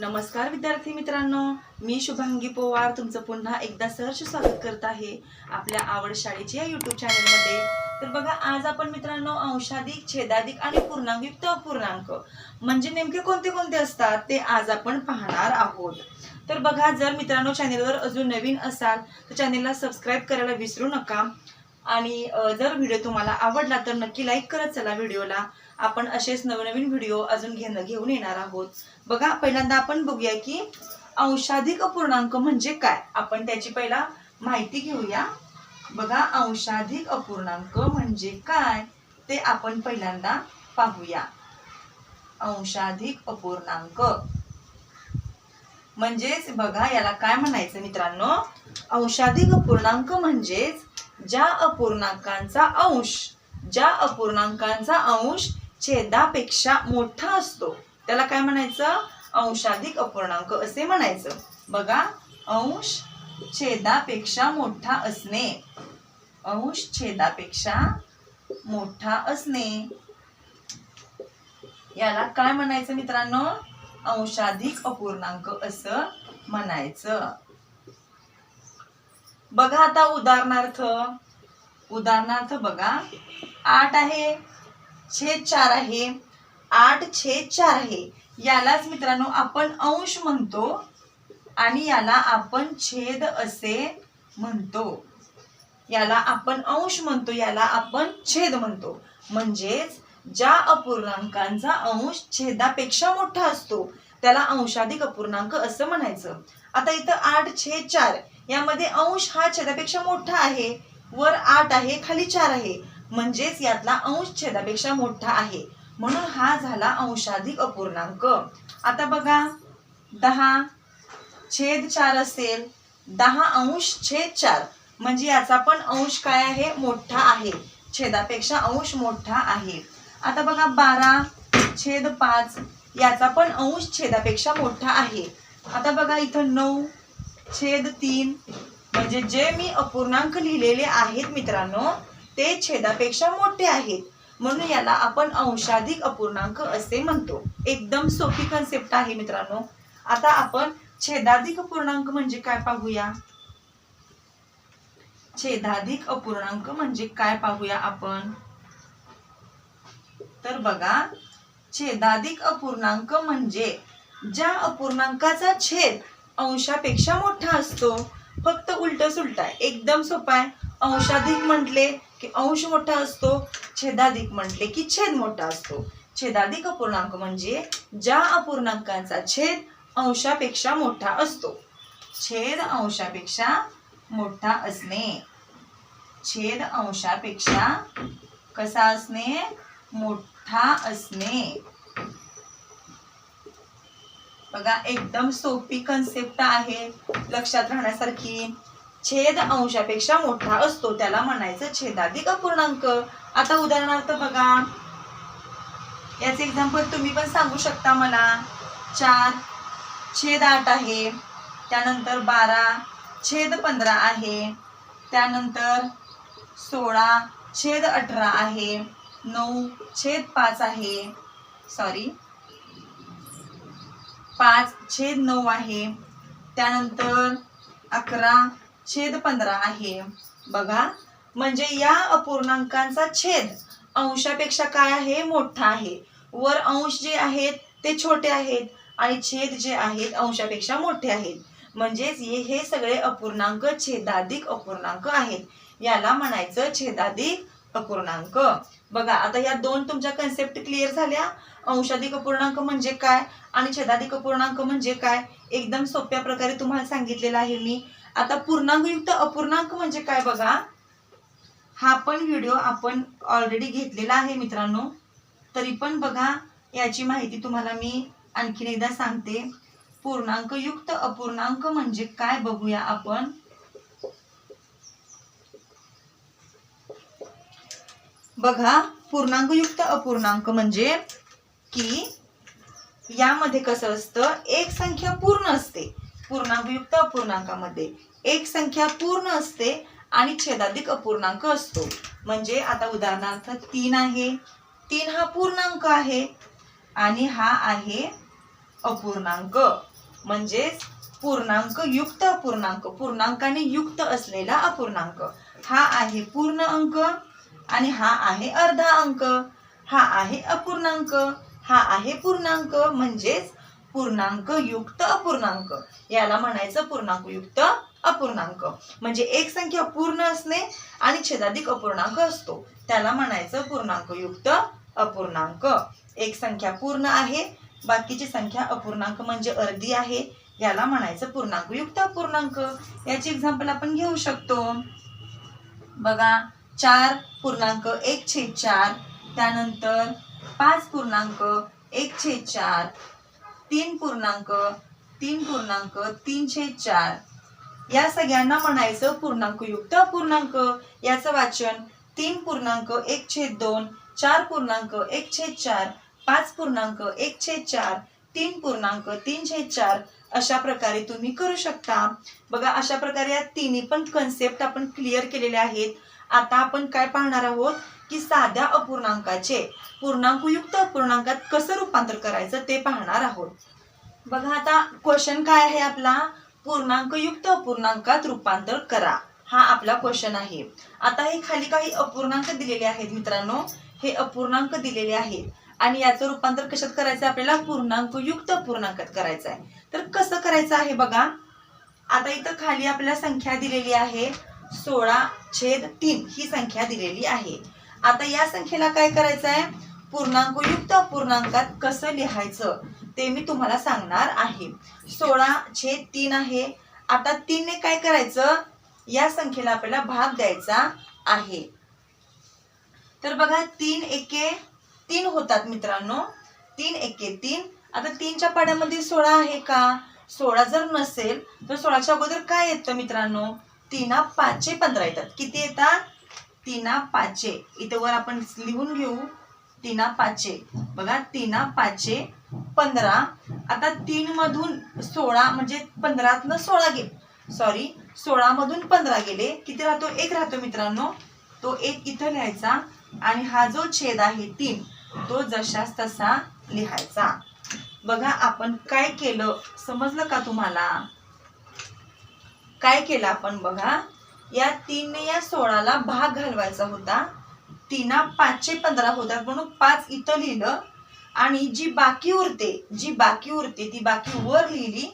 नमस्कार विद्यार्थी मित्रांनो मी शुभांगी पोवार तुमचं पुन्हा एकदा सहर्ष स्वागत करत आहे आपल्या आवड शाळेच्या या युट्यूब चॅनलमध्ये तर बघा आज आपण मित्रांनो अंशाधिक छेदाधिक आणि पूर्णांकयुक्त अपूर्णांक म्हणजे नेमके कोणते कोणते असतात ते आज आपण पाहणार आहोत. तर बघा जर मित्रांनो चॅनेलवर अजून नवीन असाल तर चॅनेलला सबस्क्राईब करायला विसरू नका. आणि जर व्हिडिओ तुम्हाला आवडला तर नक्की लाईक करत चला व्हिडिओला आपण असेच नवनवीन व्हिडिओ अजून घेणं घेऊन येणार आहोत. बघा पहिल्यांदा आपण बघूया की अंशाधिक अपूर्णांक म्हणजे काय? आपण त्याची पहिला माहिती घेऊया. बघा अंशाधिक अपूर्णांक म्हणजे काय? ते आपण पहिल्यांदा पाहूया. अंशाधिक अपूर्णांक म्हणजेच बघा याला काय म्हणायचं मित्रांनो? अंशाधिक अपूर्णांक म्हणजेच ज्या अपूर्णांकांचा अंश ज्या अपूर्णांकांचा अंश छेदापेक्षा मोठा असतो. त्याला काय म्हणायचं? अंशाधिक अपूर्णांक असे म्हणायचं. बघा अंश छेदापेक्षा मोठा असणे. अंश छेदापेक्षा मोठा असणे. याला काय म्हणायचं मित्रांनो? अंशाधिक अपूर्णांक असं म्हणायचं. बघा आता उदाहरणार्थ. उदाहरणार्थ बघा आठ आहे. छेद चार आहे. आठ छेद चार आहे. यालाच मित्रांनो आपण अंश म्हणतो आणि याला आपण छेद असे म्हणतो. याला आपण अंश म्हणतो याला आपण छेद म्हणतो. म्हणजेच ज्या अपूर्णांकांचा अंश छेदापेक्षा मोठा असतो त्याला अंशाधिक अपूर्णांक असं म्हणायचं. आता इथं आठ छेद चार यामध्ये अंश हा छेदापेक्षा मोठा आहे. वर आठ आहे खाली चार आहे. म्हणजेच यातला अंश छेदापेक्षा मोठा आहे. म्हणून हा झाला अंशाधिक अपूर्णांक. आता बघा दहा छेद चार असेल दहा अंश छेद चार. म्हणजे याचा पण अंश काय आहे? मोठा आहे. छेदापेक्षा अंश मोठा आहे. आता बघा बारा छेद पाच याचा पण अंश छेदापेक्षा मोठा आहे. आता बघा इथं नऊ छेद तीन म्हणजे जे मी अपूर्णांक लिहिलेले आहेत मित्रांनो ते छेदापेक्षा मोठे आहेत. म्हणून याला आपण अंशाधिक अपूर्णांक असे म्हणतो. एकदम सोपी कन्सेप्ट आहे मित्रांनो. आता आपण छेदाधिक अपूर्णांक म्हणजे काय पाहूया? छेदाधिक अपूर्णांक म्हणजे काय पाहूया आपण? तर बघा छेदाधिक अपूर्णांक म्हणजे ज्या अपूर्णांकाचा छेद अंशापेक्षा मोठा असतो फक्त उलट सुलट आहे. एकदम सोपा आहे. अंशाधिक म्हटले की अंश मोठा असतो छेदाधिक म्हटले की छेद मोठा असतो. छेदाधिक अपूर्णांक म्हणजे ज्या अपूर्णांकांचा छेद अंशापेक्षा मोठा असतो. छेद अंशापेक्षा मोठा असणे. छेद अंशापेक्षा कसा असणे? मोठा असणे. बघा एकदम सोपी कन्सेप्ट आहे. लक्षात राहण्यासारखी. छेद अंशापेक्षा मोठा असतो. त्याला म्हणायचं छेदाधिक अपूर्णांक. आता उदाहरणार्थ बघा. याचे एक्झाम्पल तुम्ही पण सांगू शकता मला. चार छेद आठ आहे. त्यानंतर बारा छेद पंधरा आहे. त्यानंतर सोळा छेद अठरा आहे. नऊ छेद पाच आहे. सॉरी पाच छेद नऊ आहे. त्यानंतर अकरा छेद पंधरा आहे. बघा म्हणजे या अपूर्णांकांचा छेद अंशापेक्षा काय आहे? मोठा आहे. वर अंश जे आहेत ते छोटे आहेत आणि छेद जे आहेत अंशापेक्षा मोठे आहेत. म्हणजेच हे सगळे अपूर्णांक छेदाधिक अपूर्णांक आहेत. याला म्हणायचं छेदाधिक अपूर्णांक. बघा आता या दोन तुमच्या कन्सेप्ट क्लिअर झाल्या. अंशाधिक अपूर्णांक म्हणजे काय आणि छेदाधिक अपूर्णांक म्हणजे काय? एकदम सोप्या प्रकारे तुम्हाला सांगितलेलं आहे मी. आता पूर्णांकयुक्त अपूर्णांक म्हणजे काय बघा? हा पण व्हिडिओ आपण ऑलरेडी घेतलेला आहे मित्रांनो. तरी पण बघा याची माहिती तुम्हाला मी आणखीन एकदा सांगते. पूर्णांकयुक्त अपूर्णांक म्हणजे काय बघूया आपण? बघा पूर्णांकयुक्त अपूर्णांक म्हणजे की यामध्ये कसं असतं? एक संख्या पूर्ण असते. पूर्णांकयुक्त अपूर्णांकामध्ये. एक संख्या पूर्ण असते आणि छेदाधिक अपूर्णांक असतो. म्हणजे आता उदाहरणार्थ तीन आहे. तीन हा पूर्णांक आहे आणि हा आहे अपूर्णांक. म्हणजेच पूर्णांक युक्त अपूर्णांक. पूर्णांकाने युक्त असलेला अपूर्णांक. हा आहे पूर्ण अंक आणि हा आहे अर्धा अंक. हा आहे अपूर्णांक. हा आहे पूर्णांक. म्हणजेच पूर्णांक युक्त अपूर्णांक. याला म्हणायचं पूर्णांक युक्त अपूर्णांक. म्हणजे एक संख्या पूर्ण असणे आणि छेदाधिक अपूर्णांक असतो. त्याला म्हणायचं पूर्णांक युक्त अपूर्णांक. एक संख्या पूर्ण आहे बाकीची संख्या अपूर्णांक म्हणजे अर्धी आहे. याला म्हणायचं पूर्णांक युक्त अपूर्णांक. याची एक्झाम्पल आपण घेऊ शकतो. बघा चार पूर्णांक एक छेद चार त्यानंतर पाच पूर्णांक एक छेद चार तीन पूर्णांक तीन पूर्णांक तीनशे चार. या सगळ्यांना म्हणायचं पूर्णांक युक्त पूर्णांक. याचं वाचन तीन पूर्णांक एक छेद दोन चार पूर्णांक एक छेद चार पाच पूर्णांक एक छेद चार तीन पूर्णांक तीनशे चार. अशा प्रकारे तुम्ही करू शकता. बघा अशा प्रकारे या तिन्ही पण कन्सेप्ट आपण क्लिअर केलेले आहेत. आता आपण काय पाहणार आहोत? की साध्या अपूर्णांकाचे पूर्णांकयुक्त अपूर्णांकात कसं रूपांतर करायचं ते पाहणार आहोत. बघा आता क्वेश्चन काय आहे आपला? पूर्णांकयुक्त अपूर्णांकात रूपांतर करा. हा आपला क्वेश्चन आहे. आता हे खाली काही अपूर्णांक दिलेले आहेत मित्रांनो. हे अपूर्णांक दिलेले आहेत. आणि याचं रूपांतर कशात करायचं आपल्याला? पूर्णांकयुक्त अपूर्णांकात करायचं आहे तर कसं करायचं आहे बघा? आता इथं खाली आपल्याला संख्या दिलेली आहे. सोळा छेद तीन ही संख्या दिलेली आहे. आता या संख्येला काय करायचं आहे पूर्णांकयुक्त पूर्णांकात कसं लिहायचं ते मी तुम्हाला सांगणार आहे. सोळा छेद तीन आहे. आता तीनने काय करायचं? या संख्येला आपल्याला भाग द्यायचा आहे. तर बघा तीन एके तीन होतात मित्रांनो. तीन एके तीन. आता तीनच्या पाड्यामध्ये सोळा आहे का? सोळा जर नसेल तर सोळाच्या अगोदर काय येतं मित्रांनो? तीना पाचशे पंधरा येतात. किती येतात? तिना पाचशे इथे वर आपण लिहून घेऊ. तिना पाचशे बघा तिना पाचशे पंधरा. आता तीन मधून सोळा म्हणजे पंधरातनं सोळा गेले. सॉरी सोळा मधून पंधरा गेले. किती राहतो? एक राहतो मित्रांनो. तो एक इथं लिहायचा. आणि हा जो छेद आहे तीन तो जशास तसा लिहायचा. बघा आपण काय केलं? समजलं का तुम्हाला? काय केलं आपण बघा? या तीनने या सोळाला भाग घालवायचा होता. तीना पाचशे पंधरा होतात म्हणून पाच इथं लिहिलं. आणि जी बाकी उरते जी बाकी उरते ती बाकी वर लिहिली.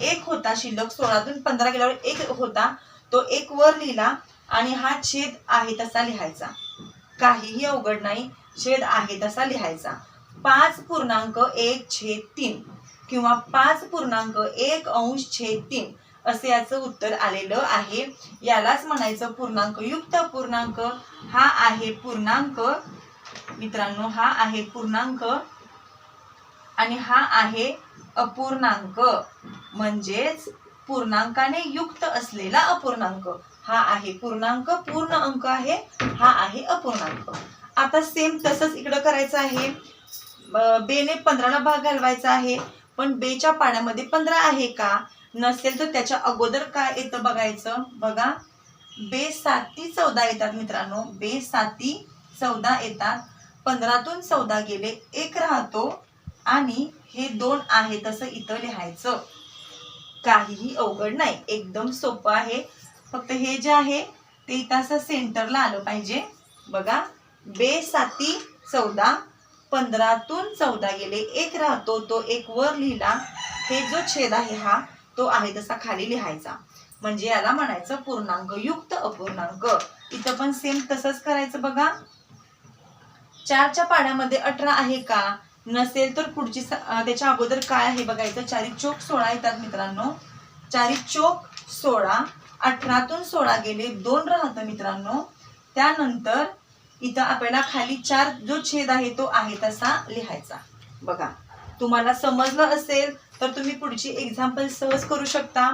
एक होता शिल्लक सोळातून पंधरा गेल्यावर एक होता. तो एक वर लिहिला आणि हा छेद आहे तसा लिहायचा. काहीही अवघड नाही छेद आहे तसा लिहायचा. पाच पूर्णांक एक छेद तीन किंवा पाच पूर्णांक एक अंश छेद तीन. असे याचं उत्तर आलेलं आहे. यालाच म्हणायचं पूर्णांक. युक्त पूर्णांक हा आहे पूर्णांक. मित्रांनो हा आहे पूर्णांक आणि हा आहे अपूर्णांक. म्हणजेच पूर्णांकाने युक्त असलेला अपूर्णांक. हा आहे पूर्णांक पूर्ण अंक आहे हा आहे अपूर्णांक. आता सेम तसंच इकडं करायचं आहे. बेने पंधराला भाग घालवायचा आहे. पण बेच्या पाण्यामध्ये पंधरा आहे का? नसेल तर त्याच्या अगोदर काय येतं बघायचं? बघा. बेसाती चौदा येतात मित्रांनो. बेसाती चौदा येतात. पंधरातून चौदा गेले एक राहतो आणि हे दोन आहे तसं इथं लिहायचं. काहीही अवघड नाही. एकदम सोपं आहे. फक्त हे जे आहे ते इथं असं सेंटरला आलं पाहिजे. बघा. बेसाती चौदा पंधरातून चौदा गेले एक राहतो तो एक वर लिहिला. हे जो छेद आहे हा तो आहे तसा खाली लिहायचा. म्हणजे याला म्हणायचं पूर्णांक युक्त अपूर्णांक. इथं पण सेम तसंच करायचं बघा. चारच्या पाण्यामध्ये अठरा आहे का? नसेल तर पुढची त्याच्या अगोदर काय आहे बघायचं? चारी चोक सोळा येतात मित्रांनो. चारी चोक सोळा अठरातून सोळा गेले दोन राहतं मित्रांनो. त्यानंतर इथं आपल्याला खाली चार जो छेद आहे तो आहे तसा लिहायचा. बघा तुम्हाला समजलं असेल? तर तुम्ही पुढची एक्झाम्पल सहज करू शकता.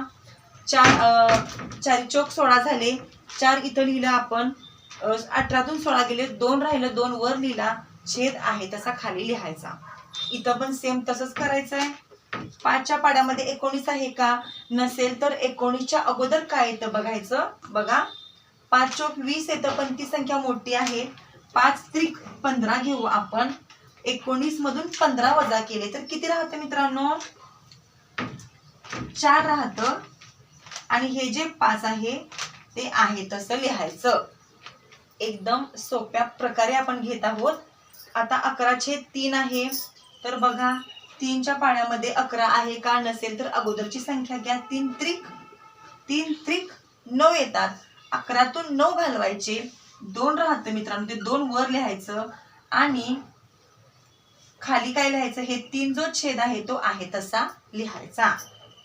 चार अं, चौक सोळा झाले. चार इथं लिहिलं आपण. अठरातून सोळा गेले. दोन राहिलं दोन वर लिहिला. छेद आहे तसा खाली लिहायचा. इथं पण सेम तसंच करायचं आहे पाचच्या पाड्यामध्ये एकोणीस आहे का? नसेल तर एकोणीसच्या अगोदर काय येतं बघायचं? बघा. पाच चोक वीस येतं पण ती संख्या मोठी आहे. पाच त्रिक पंधरा घेऊ आपण. एकोणीस मधून पंधरा वजा केले तर किती राहते मित्रांनो? चार राहतं. आणि हे जे पाच आहे ते आहे तसं लिहायचं. एकदम सोप्या प्रकारे आपण घेत आहोत. आता अकराचे तीन आहे. तर बघा तीनच्या पाण्यामध्ये अकरा आहे का नसेल तर अगोदरची संख्या घ्या. तीन त्रिक तीन त्रिक नऊ येतात. अकरातून नऊ घालवायचे. दोन राहतं मित्रांनो ते दोन वर लिहायचं. आणि खाली काय लिहायचं? हे तीन जो छेद आहे तो आहे तसा लिहायचा.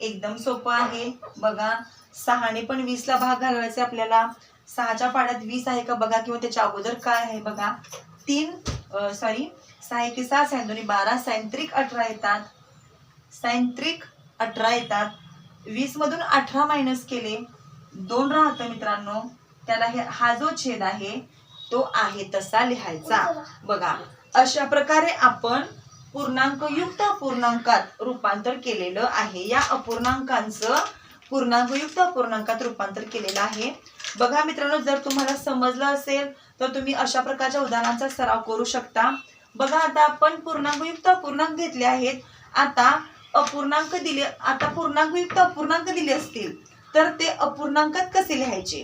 एकदम सोपं आहे. बघा सहाने पण वीसला भाग घालवायचा आपल्याला. सहाच्या पाड्यात वीस आहे का बघा किंवा त्याच्या अगोदर काय आहे बघा. तीन सॉरी सहा एक सहा साईन दोन्ही बारा सायंत्रिक अठरा येतात. सायंत्रिक अठरा येतात. वीस मधून अठरा मायनस केले दोन राहतं मित्रांनो. त्याला हे हा जो छेद आहे तो आहे तसा लिहायचा. बघा अशा प्रकारे आपण पूर्णांकयुक्त अपूर्णांकात रूपांतर केलेलं आहे. या अपूर्णांकांचं पूर्णांकयुक्त अपूर्णांकात रूपांतर केलेलं आहे. बघा मित्रांनो जर तुम्हाला समजलं असेल तर तुम्ही अशा प्रकारच्या उदाहरणांचा सराव करू शकता. बघा आता आपण पूर्णांकयुक्त अपूर्णांक घेतले आहेत. आता अपूर्णांक दिले आता पूर्णांकयुक्त अपूर्णांक दिले असतील तर ते अपूर्णांकात कसे लिहायचे?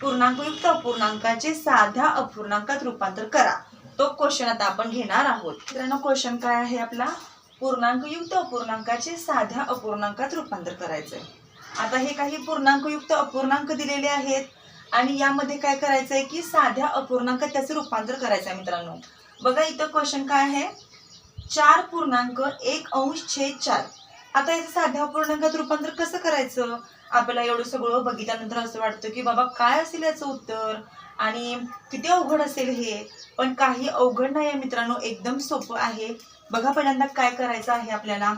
पूर्णांकयुक्त अपूर्णांकाचे साध्या अपूर्णांकात रूपांतर करा. तो क्वेश्चन आता आपण घेणार आहोत. मित्रांनो क्वेश्चन काय आहे आपला? पूर्णांकयुक्त अपूर्णांकाचे साध्या अपूर्णांकात रूपांतर करायचंय. आता हे काही पूर्णांकयुक्त अपूर्णांक दिलेले आहेत. आणि यामध्ये काय करायचंय की साध्या अपूर्णांकात त्याचं रूपांतर करायचं आहे मित्रांनो. बघा इथं क्वेश्चन काय आहे? चार पूर्णांक एक अंश छेद चार. आता याचं साध्या अपूर्णांकात रूपांतर कसं करायचं? आपल्याला एवढं सगळं बघितल्यानंतर असं वाटतं की बाबा काय असेल याचं उत्तर? आणि किती अवघड असेल हे पण काही अवघड नाही आहे मित्रांनो एकदम सोपं आहे. बघा पहिल्यांदा काय करायचं आहे आपल्याला.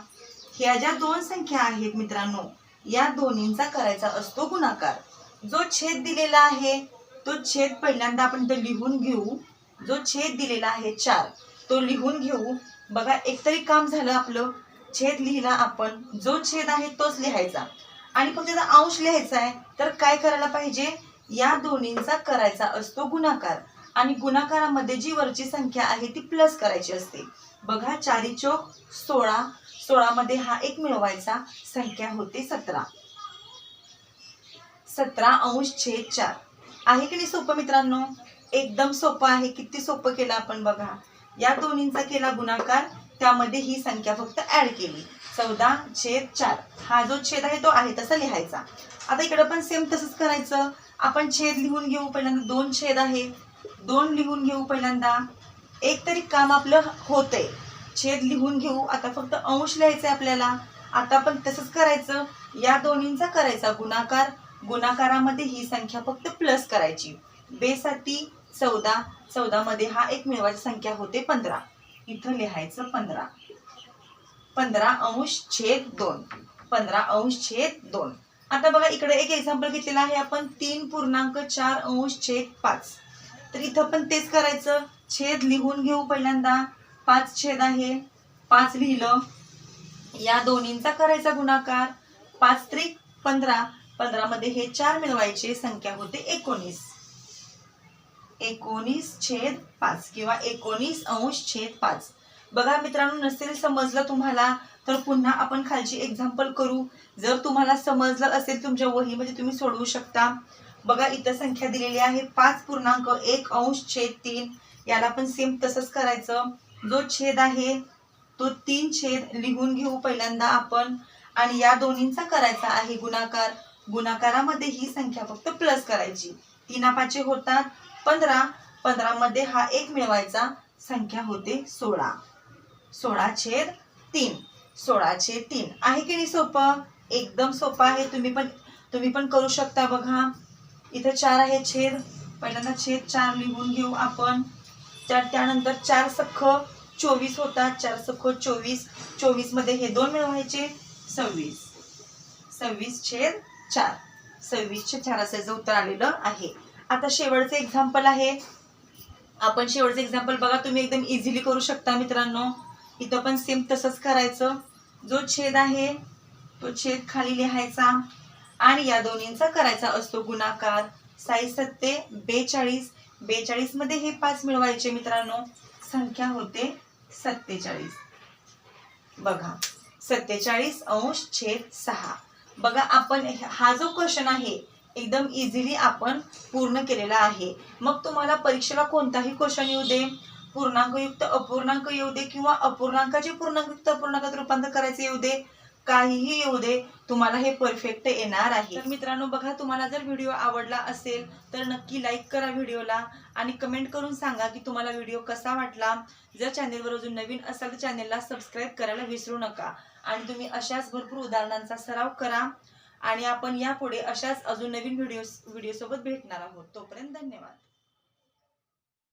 ह्या ज्या दोन संख्या आहेत मित्रांनो या दोन्हींचा करायचा असतो गुणाकार. जो छेद दिलेला आहे तो छेद पहिल्यांदा आपण इथं लिहून घेऊ. जो छेद दिलेला आहे चार तो लिहून घेऊ. बघा एकतरी काम झालं आपलं. छेद लिहिला आपण. जो छेद आहे तोच लिहायचा. आणि फक्त त्याचा अंश लिहायचा आहे तर काय करायला पाहिजे? या दोन्हींचा करायचा असतो गुणाकार. आणि गुणाकारामध्ये जी वरची संख्या आहे ती प्लस करायची असते. बघा चारी चौक सोळा सोळामध्ये हा एक मिळवायचा. संख्या होते सतरा. सतरा अंश छेद चार. आहे की नाही सोपं मित्रांनो? एकदम सोपं आहे. किती सोपं केलं आपण बघा. या दोन्हींचा केला गुणाकार. त्यामध्ये ही संख्या फक्त ऍड केली. चौदा छेद चार. हा जो छेद आहे तो आहे तसा लिहायचा. आता इकडं पण सेम तसंच करायचं. आपण छेद लिहून घेऊ पहिल्यांदा. दोन छेद आहे दोन लिहून घेऊ पहिल्यांदा. एक तरी काम आपलं होतंय. छेद लिहून घेऊ. आता फक्त अंश लिहायचंय आपल्याला. आता पण तसंच करायचं. या दोन्हींचा करायचा गुणाकार. गुणाकारामध्ये ही संख्या फक्त प्लस करायची. बेसाठी चौदा. चौदामध्ये हा एक मिळवायची संख्या होते पंधरा. इथं लिहायचं पंधरा. पंधरा अंश छेद दोन. पंधरा अंश छेद दोन. आता बघा इकडे एक एक्झाम्पल घेतलेला आहे. आपण तीन पूर्णांक चार अंश छेद पाच. तर इथं पण तेच करायचं. छेद लिहून घेऊ पहिल्यांदा. पाच छेद आहे. पाच लिहिलं. या दोन्हींचा करायचा गुणाकार. पाच त्रिक पंधरा. पंधरामध्ये हे चार मिळवायचे. संख्या होते एकोणीस. एकोणीस छेद पाच किंवा एकोणीस अंश छेद पाच. बघा मित्रांनो नसेल समजलं तुम्हाला तर पुन्हा आपण खालची एक्झाम्पल करू. जर तुम्हाला समजलं असेल तुमच्या वहीमध्ये म्हणजे तुम्ही सोडवू शकता. बघा इतर संख्या दिलेली आहे पाच पूर्णांक एक अंश छेद तीन. याला पण सेम तसंच करायचं. जो छेद आहे तो तीन छेद लिहून घेऊ पहिल्यांदा आपण. आणि या दोन्हींचा करायचा आहे गुणाकार. गुणाकारामध्ये ही संख्या फक्त प्लस करायची. तीना पाचे होतात. पंधरा. पंधरा मध्ये हा एक मिळवायचा. संख्या होते सोळा. सोळा छेद तीन. सोळा छेद तीन. आहे की नाही सोपं? एकदम सोपं आहे. तुम्ही पण तुम्ही पण करू शकता बघा. इथं चार आहे छेद. पहिल्यांदा छेद चार लिहून घेऊ आपण. त्या त्यानंतर चार सख्ख चोवीस होतात. चार सख्ख चोवीस. चोवीसमध्ये हे दोन मिळवायचे. सव्वीस. सव्वीस छेद चार. सव्वीसशे चार असायचं उत्तर आलेलं आहे. आता शेवटचं एक्झाम्पल आहे. आपण शेवटचं एक्झाम्पल बघा. तुम्ही एकदम इझिली करू शकता मित्रांनो. इथं पण सेम तसंच करायचं. जो छेद आहे तो छेद खाली लिहायचा आणि या दोन्हींचा करायचा असतो गुणाकार. साई सत्ते बेचाळीस. बेचाळीसमध्ये हे पाच मिळवायचे मित्रांनो. संख्या होते सत्तेचाळीस. बघा सत्तेचाळीस अंश छेद सहा. बघा आपण हा जो क्वेश्चन आहे एकदम इझिली आपण पूर्ण केलेला आहे. मग तुम्हाला परीक्षेला कोणताही क्वेश्चन येऊ दे. पूर्णांकयुक्त अपूर्णांक येऊ दे किंवा अपूर्णांकाचे पूर्णांकयुक्त अपूर्णांकात रूपांतर करायचे येऊ दे काहीही येऊ दे तुम्हाला हे परफेक्ट येणार आहे. तर मित्रांनो बघा तुम्हाला जर व्हिडिओ आवडला असेल तर नक्की लाईक करा व्हिडिओला आणि कमेंट करून सांगा की तुम्हाला व्हिडिओ कसा वाटला. जर चॅनेलवर अजून नवीन असाल तर चॅनेलला सबस्क्राईब करायला विसरू नका. आणि तुम्ही अशाच भरपूर उदाहरणांचा सराव करा आणि आपण यापुढे अशाच अजून नवीन व्हिडिओ व्हिडिओसोबत भेटणार आहोत. तोपर्यंत धन्यवाद.